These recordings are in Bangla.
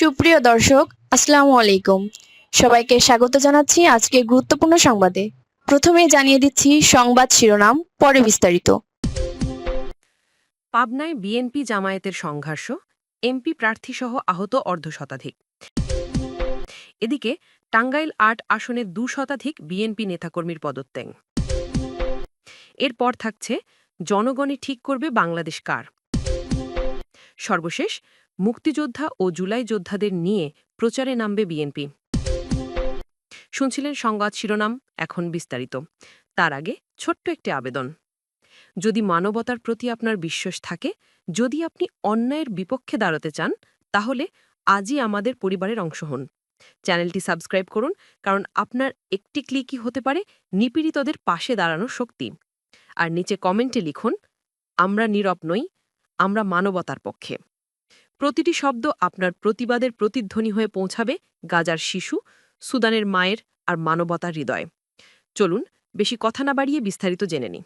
সুপ্রিয় দর্শক, আসসালামু আলাইকুম। সবাইকে স্বাগত জানাচ্ছি আজকে গুরুত্বপূর্ণ সংবাদে। প্রথমে জানিয়ে দিচ্ছি সংবাদ শিরোনাম, পরে বিস্তারিত। পাবনায় বিএনপি জামায়াতের সংঘর্ষ, এমপি প্রার্থীসহ আহত অর্ধশতাধিক। এদিকে, টাঙ্গাইল আট আসনে দু শতাধিক বিএনপি নেতাকর্মীর পদত্যাগ। এরপর থাকছে, জনগণই ঠিক করবে বাংলাদেশ কার? সর্বশেষ মুক্তিযোদ্ধা ও জুলাই যোদ্ধাদের নিয়ে প্রচারে নামবে বিএনপি। শুনছিলেন সংবাদ শিরোনাম, এখন বিস্তারিত। তার আগে ছোট্ট একটি আবেদন। যদি মানবতার প্রতি আপনার বিশ্বাস থাকে, যদি আপনি অন্যায়ের বিপক্ষে দাঁড়াতে চান, তাহলে আজই আমাদের পরিবারের অংশ হন। চ্যানেলটি সাবস্ক্রাইব করুন, কারণ আপনার একটি ক্লিকই হতে পারে নিপীড়িতদের পাশে দাঁড়ানোর শক্তি। আর নিচে কমেন্টে লিখুন, আমরা নীরব নই, আমরা মানবতার পক্ষে। প্রতিটি শব্দ আপনার প্রতিবাদের প্রতিধ্বনি হয়ে পৌঁছাবে গাজার শিশু, সুদানের মায়ের আর মানবতার হৃদয়। চলুন, বেশি কথা না বাড়িয়ে বিস্তারিত জেনে নিই।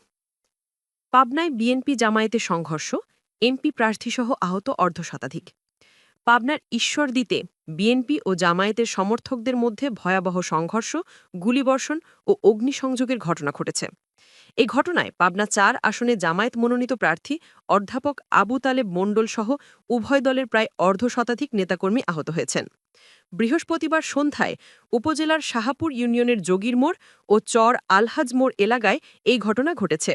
পাবনায় বিএনপি জামায়াতের সংঘর্ষ, এমপি প্রার্থীসহ আহত অর্ধশতাধিক। পাবনার ঈশ্বর ঈশ্বরদীতে বিএনপি ও জামায়াতের সমর্থকদের মধ্যে ভয়াবহ সংঘর্ষ, গুলিবর্ষণ ও অগ্নিসংযোগের ঘটনা ঘটেছে। এই ঘটনায় পাবনা চার আসনে জামায়াত মনোনীত প্রার্থী অধ্যাপক আবু তালেব মণ্ডল সহ উভয় দলের প্রায় অর্ধ শতাধিক নেতাকর্মী আহত হয়েছেন। বৃহস্পতিবার সন্ধ্যায় উপজেলার শাহাপুর ইউনিয়নের যোগীর মোড় ও চর আলহাজ মোড় এলাকায় এই ঘটনা ঘটেছে।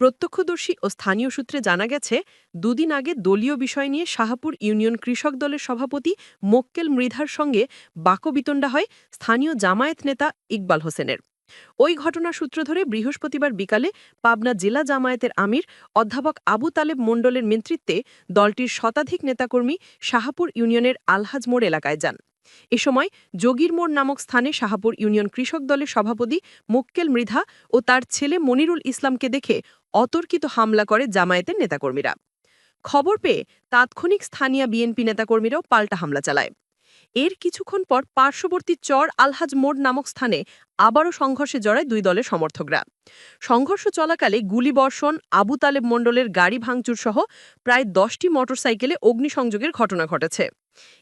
প্রত্যক্ষদর্শী ও স্থানীয় সূত্রে জানা গেছে, দুদিন আগে দলীয় বিষয় নিয়ে শাহাপুর ইউনিয়ন কৃষক দলের সভাপতি মোক্কেল মৃধার সঙ্গে বাকবিতণ্ডা হয় স্থানীয় জামায়াত নেতা ইকবাল হোসেনের। ওই ঘটনার সূত্র ধরে বৃহস্পতিবার বিকালে পাবনা জেলা জামায়াতের আমির অধ্যাপক আবু তালেব মণ্ডলের নেতৃত্বে দলটির শতাধিক নেতাকর্মী শাহাপুর ইউনিয়নের আলহাজ মোড় এলাকায় যান। এ সময় যোগীর মোড় নামক স্থানে শাহাপুর ইউনিয়ন কৃষক দলের সভাপতি মুক্কেল মৃধা ও তার ছেলে মনিরুল ইসলামকে দেখে অতর্কিত হামলা করে জামায়াতের নেতাকর্মীরা। খবর পেয়ে তাৎক্ষণিক স্থানীয় বিএনপি নেতাকর্মীরাও পাল্টা হামলা চালায়। এর কিছুক্ষণ পর পার্শ্ববর্তী চর আলহাজ মোড় নামক স্থানে আবারও সংঘর্ষে জড়ায় দুই দলের সমর্থকরা। সংঘর্ষ চলাকালে গুলিবর্ষণ, আবু তালেব মণ্ডলের গাড়ি ভাঙচুর সহ প্রায় দশটি মোটরসাইকেলে অগ্নিসংযোগের ঘটনা ঘটেছে।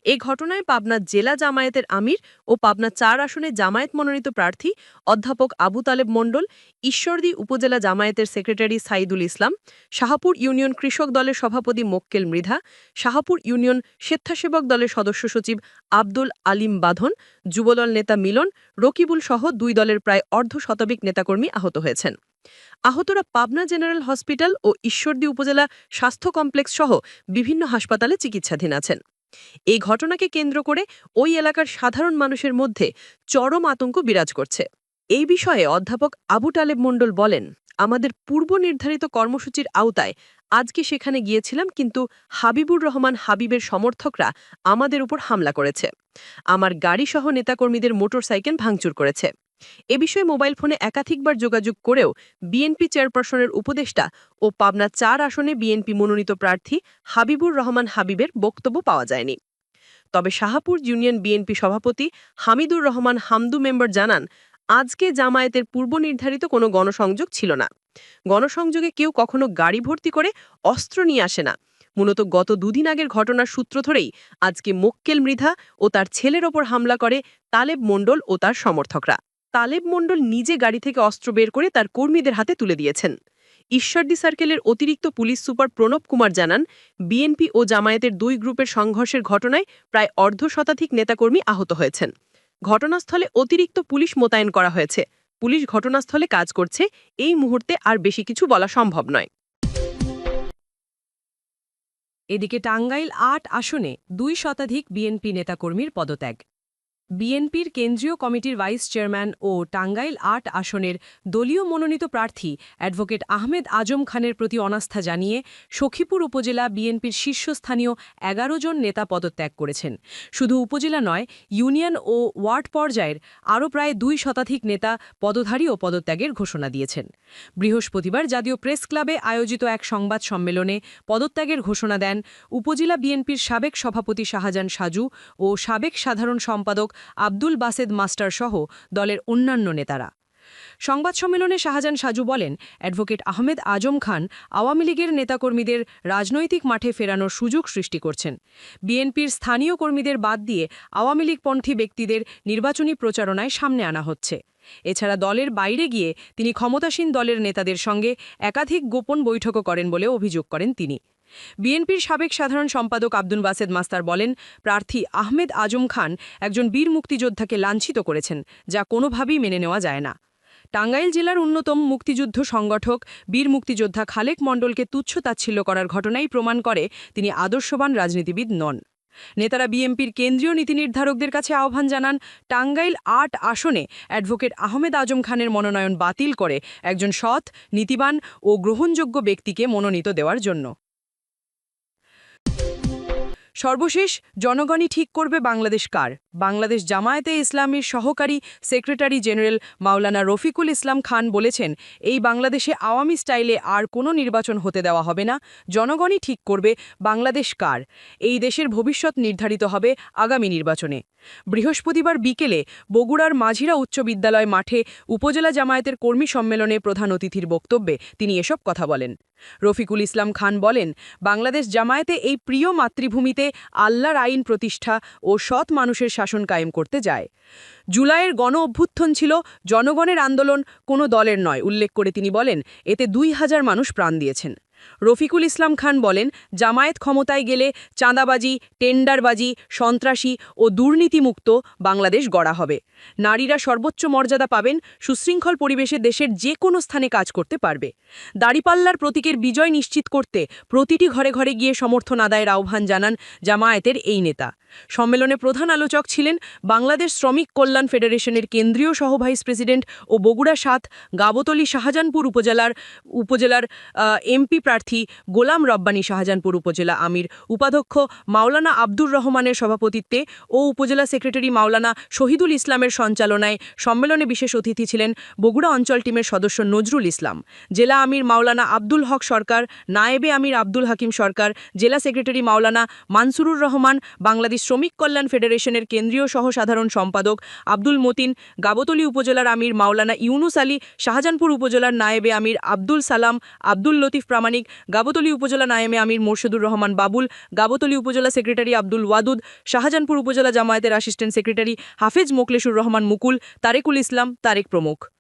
এ ঘটনায় পাবনা জেলা জামায়াতের আমির ও পাবনা চার আসনে জামায়াত মনোনীত প্রার্থী অধ্যাপক আবু তালেব মণ্ডল, ঈশ্বরদী উপজেলা জামায়াতের সেক্রেটারি সাইদুল ইসলাম, শাহাপুর ইউনিয়ন কৃষক দলের সভাপতি মোক্কেল মৃধা, শাহাপুর ইউনিয়ন স্বেচ্ছাসেবক দলের সদস্য সচিব আব্দুল আলিম বাঁধন, যুবদল নেতা মিলন, রকিবুল সহ দুই দলের প্রায় অর্ধ শতাধিক নেতাকর্মী আহত হয়েছেন। আহতরা পাবনা জেনারেল হসপিটাল ও ঈশ্বরদী উপজেলা স্বাস্থ্য কমপ্লেক্স সহ বিভিন্ন হাসপাতালে চিকিৎসাধীন আছেন। এই ঘটনাকে কেন্দ্র করে ওই এলাকার সাধারণ মানুষের মধ্যে চরম আতঙ্ক বিরাজ করছে। এই বিষয়ে অধ্যাপক আবু টালেব মণ্ডল বলেন, আমাদের পূর্ব নির্ধারিত কর্মসূচির আওতায় আজকে সেখানে গিয়েছিলাম, কিন্তু হাবিবুর রহমান হাবিবের সমর্থকরা আমাদের উপর হামলা করেছে। আমার গাড়িসহ নেতাকর্মীদের মোটরসাইকেল ভাঙচুর করেছে। এ বিষয়ে মোবাইল ফোনে একাধিকবার যোগাযোগ করেও বিএনপি চেয়ারপারসনের উপদেষ্টা ও পাবনা চার আসনে বিএনপি মনোনীত প্রার্থী হাবিবুর রহমান হাবিবের বক্তব্য পাওয়া যায়নি। তবে শাহাপুর ইউনিয়ন বিএনপি সভাপতি হামিদুর রহমান হামদু মেম্বার জানান, আজকে জামায়াতের পূর্ব নির্ধারিত কোনো গণসংযোগ ছিল না। গণসংযোগে কেউ কখনো গাড়ি ভর্তি করে অস্ত্র নিয়ে আসে না। মূলত গত দুদিন আগের ঘটনার সূত্র ধরেই আজকে মোক্কেল মৃধা ও তার ছেলের ওপর হামলা করে তালেব মণ্ডল ও তার সমর্থকরা। তালেব মণ্ডল নিজে গাড়ি থেকে অস্ত্র বের করে তার কর্মীদের হাতে তুলে দিয়েছেন। ঈশ্বরদী সার্কেলের অতিরিক্ত পুলিশ সুপার প্রণব কুমার জানান, বিএনপি ও জামায়াতের দুই গ্রুপের সংঘর্ষের ঘটনায় প্রায় অর্ধ শতাধিক নেতাকর্মী আহত হয়েছেন। ঘটনাস্থলে অতিরিক্ত পুলিশ মোতায়েন করা হয়েছে। পুলিশ ঘটনাস্থলে কাজ করছে। এই মুহূর্তে আর বেশি কিছু বলা সম্ভব নয়। এদিকে টাঙ্গাইল আট আসনে দুই শতাধিক বিএনপি নেতাকর্মীর পদত্যাগ। বিএনপির কেন্দ্রীয় কমিটির ভাইস চেয়ারম্যান ও টাঙ্গাইল আট আসনের দলীয় মনোনীত প্রার্থী অ্যাডভোকেট আহমেদ আজম খানের প্রতি অনাস্থা জানিয়ে সখীপুর উপজেলা বিএনপির শীর্ষস্থানীয় এগারো জন নেতা পদত্যাগ করেছেন। শুধু উপজেলা নয়, ইউনিয়ন ও ওয়ার্ড পর্যায়ের আরও প্রায় দুই শতাধিক নেতা পদধারী ও পদত্যাগের ঘোষণা দিয়েছেন। বৃহস্পতিবার জাতীয় প্রেস ক্লাবে আয়োজিত এক সংবাদ সম্মেলনে পদত্যাগের ঘোষণা দেন উপজেলা বিএনপির সাবেক সভাপতি শাহজাহান সাজু ও সাবেক সাধারণ সম্পাদক আব্দুল বাসেদ মাস্টার সহ দলের অন্যান্য নেতারা। সংবাদ সম্মেলনে শাহজাহান সাজু বলেন, অ্যাডভোকেট আহমেদ আজম খান আওয়ামী লীগের নেতাকর্মীদের রাজনৈতিক মাঠে ফেরানোর সুযোগ সৃষ্টি করছেন। বিএনপির স্থানীয় কর্মীদের বাদ দিয়ে আওয়ামী লীগপন্থী ব্যক্তিদের নির্বাচনী প্রচারণায় সামনে আনা হচ্ছে। এছাড়া দলের বাইরে গিয়ে তিনি ক্ষমতাসীন দলের নেতাদের সঙ্গে একাধিক গোপন বৈঠকও করেন বলে অভিযোগ করেন তিনি। বিএনপির সাবেক সাধারণ সম্পাদক আব্দুল বাসেদ মাস্তার বলেন, প্রার্থী আহমেদ আজম খান একজন বীর মুক্তিযোদ্ধাকে লাঞ্ছিত করেছেন, যা কোনোভাবেই মেনে নেওয়া যায় না। টাঙ্গাইল জেলার অন্যতম মুক্তিযুদ্ধ সংগঠক বীর মুক্তিযোদ্ধা খালেক মণ্ডলকে তুচ্ছ তাচ্ছিল্য করার ঘটনাই প্রমাণ করে তিনি আদর্শবান রাজনীতিবিদ নন। নেতারা বিএনপির কেন্দ্রীয় নীতি নির্ধারকদের কাছে আহ্বান জানান, টাঙ্গাইল আট আসনে অ্যাডভোকেট আহমেদ আজম খানের মনোনয়ন বাতিল করে একজন সৎ, নীতিবান ও গ্রহণযোগ্য ব্যক্তিকে মনোনীত দেওয়ার জন্য। সর্বশেষ, জনগণই ঠিক করবে বাংলাদেশ কার। বাংলাদেশ জামায়াতে ইসলামীর সহকারী সেক্রেটারি জেনারেল মাওলানা রফিকুল ইসলাম খান বলেছেন, এই বাংলাদেশে আওয়ামী স্টাইলে আর কোনো নির্বাচন হতে দেওয়া হবে না, জনগণই ঠিক করবে বাংলাদেশ কার। এই দেশের ভবিষ্যৎ নির্ধারিত হবে আগামী নির্বাচনে। বৃহস্পতিবার বিকেলে বগুড়ার মাঝিরা উচ্চ বিদ্যালয় মাঠে উপজেলা জামায়াতের কর্মী সম্মেলনে প্রধান অতিথির বক্তব্যে তিনি এসব কথা বলেন। রফিকুল ইসলাম খান বলেন, বাংলাদেশ জামায়াতে এই প্রিয় মাতৃভূমিতে আল্লাহর আইন প্রতিষ্ঠা ও সৎ মানুষের শাসন কায়েম করতে যায়। জুলাইয়ের গণ অভ্যুত্থান ছিল জনগণের আন্দোলন, কোনো দলের নয়, উল্লেখ করে তিনি বলেন, এতে দুই হাজার মানুষ প্রাণ দিয়েছেন। রফিকুল ইসলাম খান বলেন, জামায়াত ক্ষমতায় গেলে চাঁদাবাজি, টেন্ডারবাজি, সন্ত্রাসী ও দুর্নীতিমুক্ত বাংলাদেশ গড়া হবে। নারীরা সর্বোচ্চ মর্যাদা পাবেন, সুশৃঙ্খল পরিবেশে দেশের যে কোনো স্থানে কাজ করতে পারবে। দাড়িপাল্লার প্রতীকের বিজয় নিশ্চিত করতে প্রতিটি ঘরে ঘরে গিয়ে সমর্থন আদায়ের আহ্বান জানান জামায়াতের এই নেতা। সম্মেলনে প্রধান আলোচক ছিলেন বাংলাদেশ শ্রমিক কল্যাণ ফেডারেশনের কেন্দ্রীয় সহ ভাইস প্রেসিডেন্ট ও বগুড়া সাত, গাবতলী শাহজাহানপুর উপজেলার উপজেলার এমপি প্রার্থী গোলাম রব্বানী শাহজাহানপুর উপজেলা আমির, উপাধ্যক্ষ মাওলানা আব্দুর রহমানের সভাপতিত্বে ও উপজেলা সেক্রেটারি মাওলানা শহীদুল ইসলামের সঞ্চালনায় সম্মেলনে বিশেষ অতিথি ছিলেন বগুড়া অঞ্চল টিমের সদস্য নজরুল ইসলাম। জেলা আমির মাওলানা আব্দুল হক সরকার, নায়েবে আমির আব্দুল হাকিম সরকার, জেলা সেক্রেটারি মাওলানা মানসুরুর রহমান, বাংলাদেশ শ্রমিক কল্যাণ ফেডারেশনের কেন্দ্রীয় সহ সাধারণ সম্পাদক আব্দুল মতিন, গাবতলী উপজেলার আমির মাওলানা ইউনুস আলী, শাহজাহানপুর উপজেলার নায়েবে আমির আব্দুল সালাম, আব্দুল লতিফ প্রামাণিক গাবতলী উপজেলা নায়েমে আমির মোর্শেদুর রহমান বাবুল, গাবতলী উপজেলা সেক্রেটারি আব্দুল ওয়াদুদ, শাহজাহানপুর উপজেলা জামায়াতের অ্যাসিস্ট্যান্ট সেক্রেটারি হাফেজ মোকলেশুর রহমান মুকুল, তারেকুল ইসলাম, তারেক প্রমুখ।